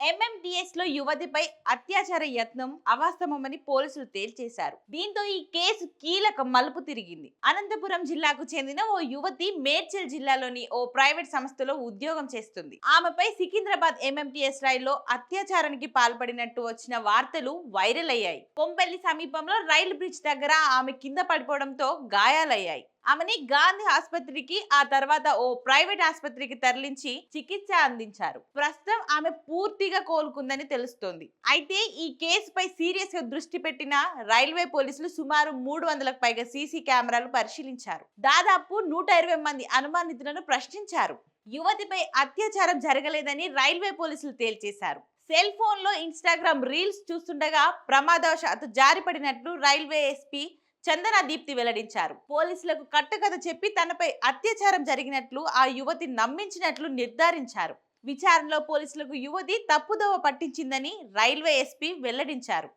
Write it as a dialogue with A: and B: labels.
A: ఎంఎండిఎస్లో యువతిపై అత్యాచార యత్నం అవాస్తవమని పోలీసులు తేల్చేశారు. దీంతో ఈ కేసు కీలక మలుపు తిరిగింది. అనంతపురం జిల్లాకు చెందిన ఓ యువతి మేడ్చల్ జిల్లాలోని ఓ ప్రైవేట్ సంస్థలో ఉద్యోగం చేస్తుంది. ఆమెపై సికింద్రాబాద్ ఎంఎండిఎస్ రైల్లో అత్యాచారానికి పాల్పడినట్టు వచ్చిన వార్తలు వైరల్ అయ్యాయి. కొంపెల్లి సమీపంలో రైలు బ్రిడ్జ్ దగ్గర ఆమె కింద పడిపోవడంతో గాయాలయ్యాయి. ఆమెని గాంధీ ఆసుపత్రికి ఆ తర్వాత ఓ ప్రైవేట్ ఆసుపత్రికి తరలించి చికిత్స అందించారు. ప్రస్తుతం ఆమె పూర్తిగా కోలుకుందని తెలుస్తోంది. అయితే ఈ కేసుపై సీరియస్గా దృష్టి పెట్టిన రైల్వే పోలీసులు సుమారు మూడు వందలకు పైగా సీసీ కెమెరాలు పరిశీలించారు. దాదాపు నూట ఇరవై మంది అనుమానితులను ప్రశ్నించారు. యువతిపై అత్యాచారం జరగలేదని రైల్వే పోలీసులు తేల్చేశారు. సెల్ ఫోన్లో ఇన్స్టాగ్రామ్ రీల్స్ చూస్తుండగా ప్రమాదవశాత్తు జారిపడినట్లు రైల్వే ఎస్పీ చందన దీప్తి వెల్లడించారు. పోలీసులకు కట్టుకథ చెప్పి తనపై అత్యాచారం జరిగినట్లు ఆ యువతి నమ్మించినట్లు నిర్ధారించారు. విచారణలో పోలీసులకు యువతి తప్పుదోవ పట్టించిందని రైల్వే ఎస్పీ వెల్లడించారు.